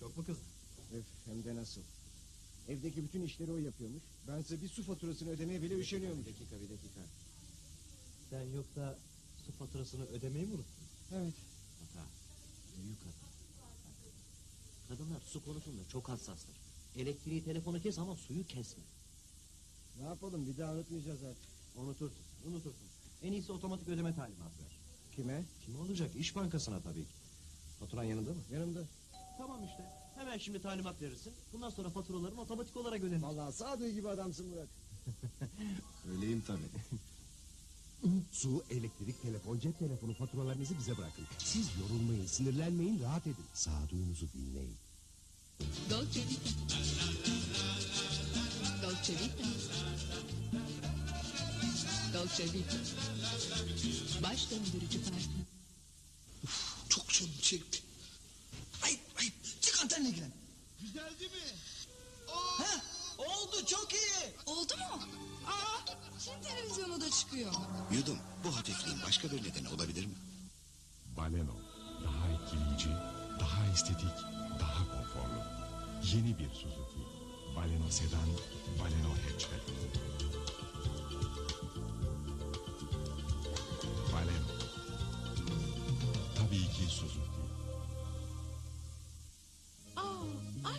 Çok mu kızdın? Öf, hem de nasıl. Evdeki bütün işleri o yapıyormuş. Bense bir su faturasını ödemeye bile üşeniyorum. Bir dakika bir dakika. Sen yoksa su faturasını ödemeyi mi unuttun? Evet. Hata. Büyük hata. Bak, Kadınlar su konusunda çok hassastır. Elektriği telefonu kes ama suyu kesme. Ne yapalım bir daha unutmayacağız artık. Unutursun, unutursun. En iyisi otomatik ödeme talimatı ver. Kime? Kim olacak? İş Bankası'na tabii ki. Faturan yanında mı? Yanımda. Tamam işte. Hemen şimdi talimat verirsin. Bundan sonra faturaların otomatik olarak ödenir. Vallahi sağdığı gibi adamsın Murat. Öyleyim tabii. Su, elektrik, telefon, cep telefonu faturalarınızı bize bırakın. Siz yorulmayın, sinirlenmeyin, rahat edin. Sağduyunuzu dinleyin. Dolce Vita. Dolce Vita. Dolce Vita. Baş döndürücü parfüm. Çok canım çekti. Ayıp ayıp. Çık antenle ilgilen. Güzeldi mi? Ha? Oldu çok iyi. Oldu mu? Aa, şimdi televizyona da çıkıyor. Yudum bu hafifliğin başka bir nedeni olabilir mi? Baleno. Daha etkileyici, daha estetik, daha konforlu. Yeni bir Suzuki. Baleno sedan, Baleno hatchback.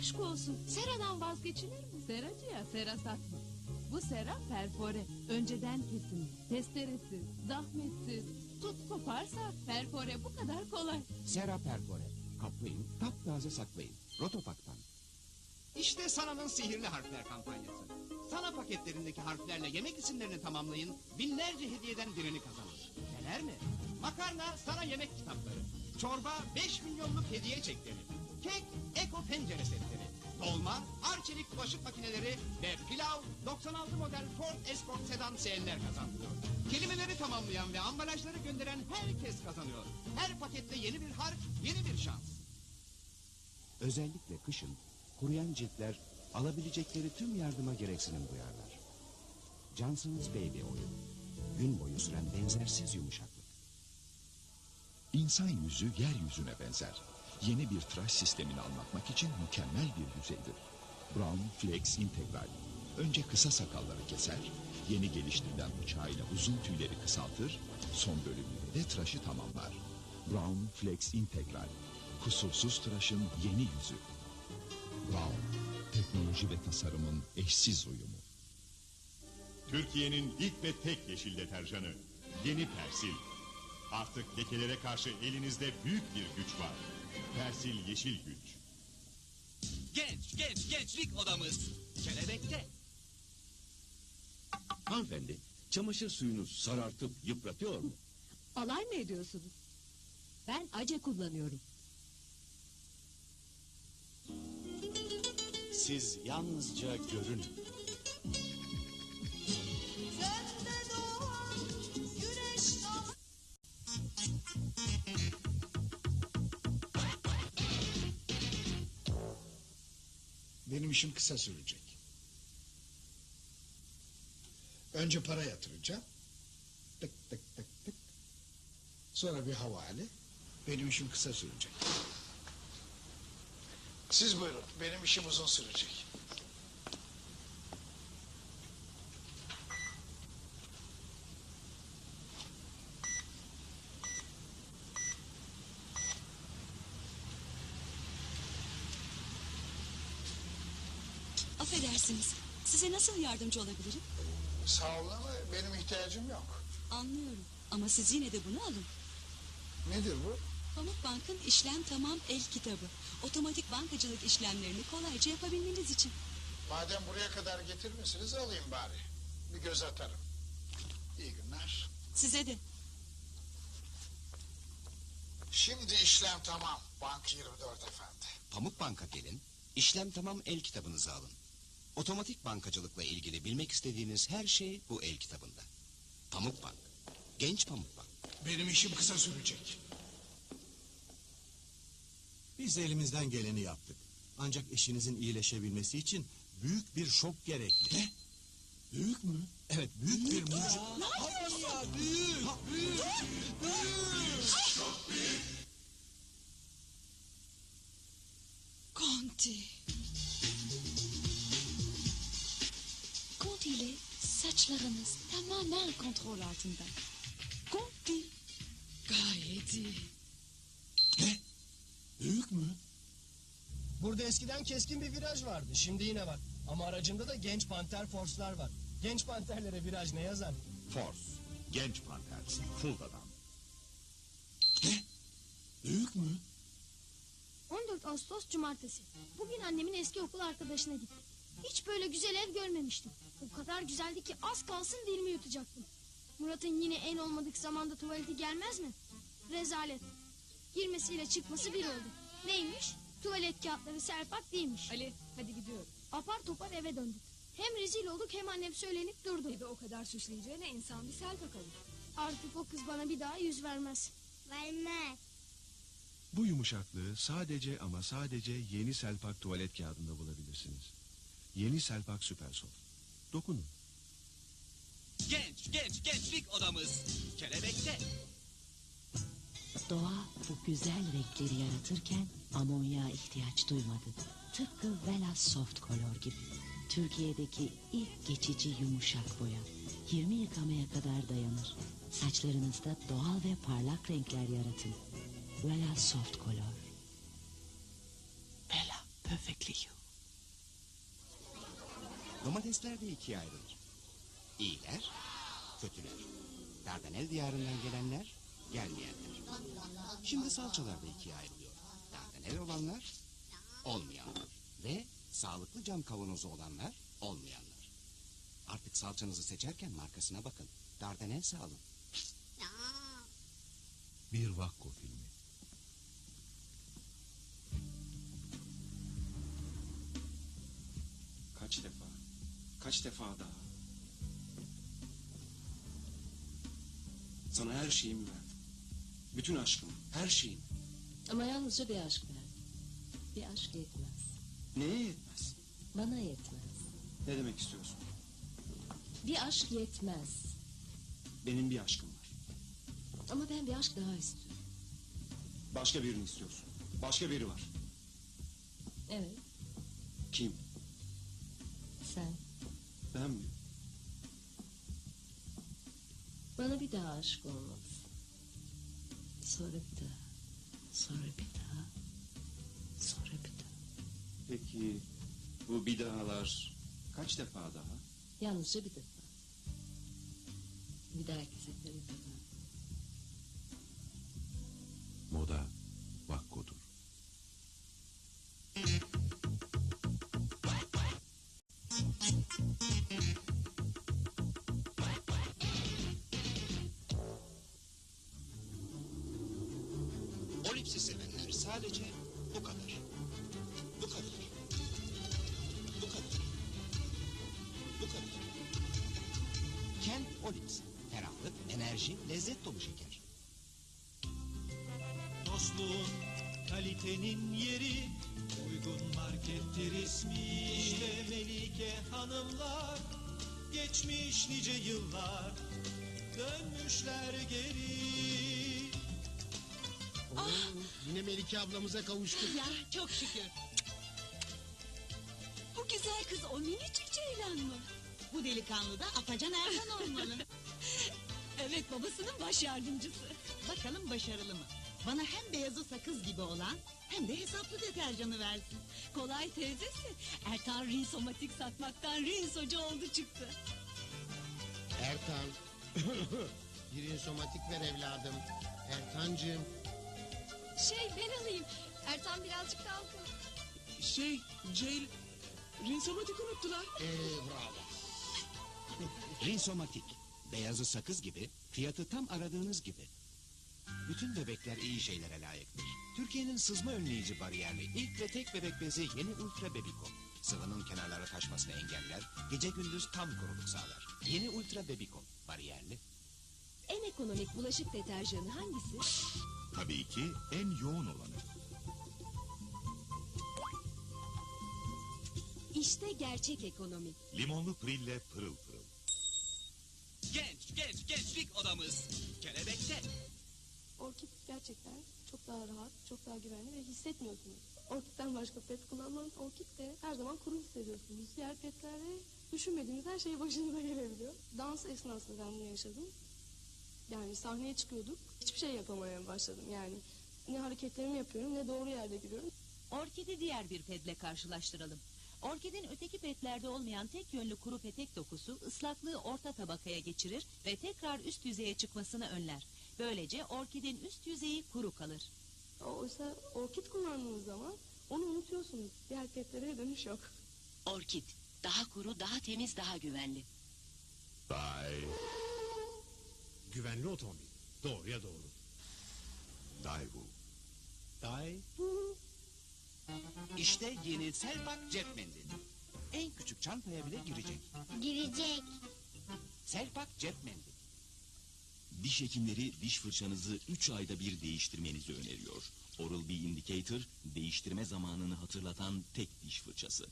Aşk olsun. Sera'dan vazgeçilir mi? Seracıya sera satma. Bu sera perfore. Önceden kesim. Testeresiz, zahmetsiz. Tut koparsa perfore bu kadar kolay. Sera Perfore. Kaplayın, taptaze saklayın. Rotopak'tan. İşte Sana'nın sihirli harfler kampanyası. Sana paketlerindeki harflerle yemek isimlerini tamamlayın, binlerce hediyeden birini kazanın. Neler mi? Makarna sana yemek kitapları. Çorba 5 milyonluk hediye çekleri. Kek Eko pencere setleri. Dolma Arçelik bulaşık makineleri ve pilav 96 model Ford Escort sedan CL'ler kazandırıyor. Kelimeleri tamamlayan ve ambalajları gönderen herkes kazanıyor. Her pakette yeni bir harf, yeni bir şans. Özellikle kışın kuruyan ciltler alabilecekleri tüm yardıma gereksinim duyarlar. Johnson's Baby Oil. Gün boyu süren benzersiz yumuşaklık. İnsan yüzü yeryüzüne benzer. Yeni bir tıraş sistemini anlatmak için mükemmel bir yüzeydir. Brown Flex Integral. Önce kısa sakalları keser, yeni geliştirilen bıçağıyla uzun tüyleri kısaltır, son bölümüyle de tıraşı tamamlar. Brown Flex Integral. Kusursuz tıraşın yeni yüzü. Brown. Teknoloji ve tasarımın eşsiz uyumu. Türkiye'nin ilk ve tek yeşil deterjanı. Yeni Persil. Artık lekelere karşı elinizde büyük bir güç var. Persil Yeşil Güç. Genç genç gençlik odamız. Kelebekte. Hanımefendi, çamaşır suyunu sarartıp yıpratıyor mu? Alay mı ediyorsunuz? Ben ace kullanıyorum. Siz yalnızca görün. Benim işim kısa sürecek. Önce para yatıracağım. Tık tık tık tık. Sonra bir havale. Benim işim kısa sürecek. Siz buyurun. Benim işim uzun sürecek. Affedersiniz. Size nasıl yardımcı olabilirim? Sağ olun ama benim ihtiyacım yok. Anlıyorum. Ama siz yine de bunu alın. Nedir bu? Pamuk Bank'ın işlem tamam el kitabı. Otomatik bankacılık işlemlerini kolayca yapabilmeniz için. Madem buraya kadar getirmişsiniz alayım bari. Bir göz atarım. İyi günler. Size de. Şimdi işlem tamam. Bank 24 efendi. Pamuk Bank'a gelin, işlem tamam el kitabınızı alın. Otomatik bankacılıkla ilgili bilmek istediğiniz her şey bu el kitabında. Pamuk Bank, genç Pamuk Bank. Benim işim kısa sürecek. Biz de elimizden geleni yaptık. Ancak eşinizin iyileşebilmesi için büyük bir şok gerekli. Ne? Büyük mü? Evet büyük bir mucize. Conti. Conti ile saçlarınız tamamen kontrol altında. Conti. Gayet iyi. Büyük mü? Burada eskiden keskin bir viraj vardı. Şimdi yine var. Ama aracında da genç panter forslar var. Genç panterlere viraj ne yazar? Force. Genç panter. Fulda'dan. Büyük mü? 14 Ağustos Cumartesi. Bugün annemin eski okul arkadaşına gittim. Hiç böyle güzel ev görmemiştim. O kadar güzeldi ki az kalsın dilimi yutacaktım. Murat'ın yine en olmadık zamanda tuvaleti gelmez mi? Rezalet. Girmesiyle çıkması bir oldu. Neymiş? Tuvalet kağıtları serpak değilmiş. Ali hadi gidiyoruz. Apar topar eve döndük. Hem rezil olduk hem annem söylenip durdu. Evi o kadar süsleyeceğine insan bir sel bakalım. Artık o kız bana bir daha yüz vermez. Vermez. Bu yumuşaklığı sadece ama sadece yeni Selpak tuvalet kağıdında bulabilirsiniz. Yeni Selpak Süper Soft. Dokunun. Genç, genç, gençlik odamız. Kelebekte. Doğa bu güzel renkleri yaratırken amonya ihtiyaç duymadı. Tıpkı Velas Soft Color gibi. Türkiye'deki ilk geçici yumuşak boya. 20 yıkamaya kadar dayanır. Saçlarınızda doğal ve parlak renkler yaratın. Velas Soft Color. Bella Perfectly You. Domatesler de ikiye ayrılır. İyiler, kötüler. Dardanel diyarından gelenler, gelmeyenler. Şimdi salçalar da ikiye ayrılıyor. Dardanel olanlar, olmayanlar. Ve sağlıklı cam kavanozu olanlar, olmayanlar. Artık salçanızı seçerken markasına bakın. Dardanel alın. Bir Vakko filmi. Kaç defa? Kaç defa daha? Sana her şeyimi verdim. Bütün aşkımı, her şeyimi. Ama yalnızca bir aşk verdim. Bir aşk yetmez. Neye yetmez? Bana yetmez. Ne demek istiyorsun? Bir aşk yetmez. Benim bir aşkım var. Ama ben bir aşk daha istiyorum. Başka birini istiyorsun. Başka biri var. Evet, Kim? sen. Ben mi? Bana bir daha aşık olmalısın. Sonra bir daha. Sonra bir daha. Sonra bir daha. Peki bu bir dahalar kaç defa daha? Yalnızca bir defa. Bir dahaki sefere bir daha. Olipsi sevenler sadece bu kadar. Bu kadar. Bu kadar. Bu kadar. Kent Olips. Ferahlık, enerji, lezzet dolu şeker. Dostluğun kalitenin yeri Uygun markettir ismi İşte Melike hanımlar Geçmiş nice yıllar Dönmüşler geri Yine Melike ablamıza kavuştuk. Ya çok şükür. Bu güzel kız o minicik ceylan mı? Bu delikanlı da Apacan Erkan olmalı. evet babasının baş yardımcısı. Bakalım başarılı mı? Bana hem beyazı sakız gibi olan hem de hesaplı deterjanı versin. Kolay teyzesi. Erkan rinsomatik satmaktan rinsocu oldu çıktı. Ertan. Bir insomatik ver evladım. Ertancığım. Şey ben alayım. Ertan birazcık kalkın. Şey, Ceil, rinsomatik unuttular. Ee, bravo. Rinsomatik. Beyazı sakız gibi, fiyatı tam aradığınız gibi. Bütün bebekler iyi şeylere layıktır. Türkiye'nin sızma önleyici bariyerli ilk ve tek bebek bezi yeni Ultra Bebiko. Sıvının kenarlara taşmasını engeller, gece gündüz tam kuruluk sağlar. Yeni Ultra Bebiko, bariyerli. En ekonomik bulaşık deterjanı hangisi? Tabii ki en yoğun olanı. İşte gerçek ekonomi. Limonlu prille pırıl pırıl. genç gençlik odamız. Kelebekte. Orkid gerçekten çok daha rahat, çok daha güvenli ve hissetmiyorsunuz. Orkid'den başka pet kullanmanın orkid de her zaman kuru hissediyorsunuz. Diğer petlerde düşünmediğiniz her şey başınıza gelebiliyor. Dans esnasında ben bunu yaşadım. Yani sahneye çıkıyorduk, hiçbir şey yapamaya başladım. Yani ne hareketlerimi yapıyorum ne doğru yerde giriyorum. Orkidi diğer bir pedle karşılaştıralım. Orkidin öteki petlerde olmayan tek yönlü kuru petek dokusu ıslaklığı orta tabakaya geçirir ve tekrar üst yüzeye çıkmasını önler. Böylece orkidin üst yüzeyi kuru kalır. Oysa orkid kullandığınız zaman onu unutuyorsunuz. Diğer petlere dönüş yok. Orkid. Daha kuru, daha temiz, daha güvenli. Bay. Güvenli otomobil. Doğruya doğru. Daewoo. Day. İşte yeni Selpak cep mendili. En küçük çantaya bile girecek. Girecek. Selpak cep mendili. Diş hekimleri diş fırçanızı 3 ayda bir değiştirmenizi öneriyor. Oral-B Indicator değiştirme zamanını hatırlatan tek diş fırçası.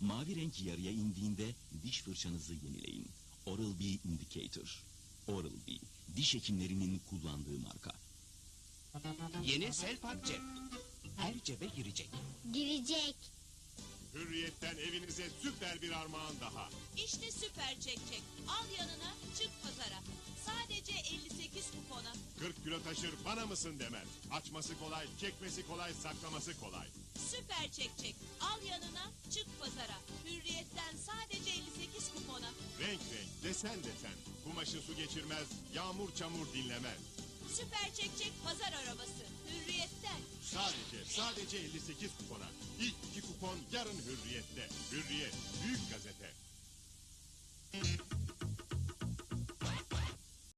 Mavi renk yarıya indiğinde diş fırçanızı yenileyin. Oral-B Indicator. Oral-B diş hekimlerinin kullandığı marka. Yeni Selpak cep. Her cebe girecek. Girecek. Hürriyetten evinize süper bir armağan daha. İşte süper çek çek. Al yanına çık pazara. Sadece 58 kupona. 40 kilo taşır bana mısın demez. Açması kolay, çekmesi kolay, saklaması kolay. Süper çek çek. Al yanına çık pazara. Hürriyetten sadece 58 kupona. Renk renk, desen desen. Kumaşı su geçirmez, yağmur çamur dinlemez. Süper çek çek pazar arabası. Hürriyetten. Sadece, sadece 58 kupona. İlk iki kupon yarın hürriyette. Hürriyet, büyük gazete.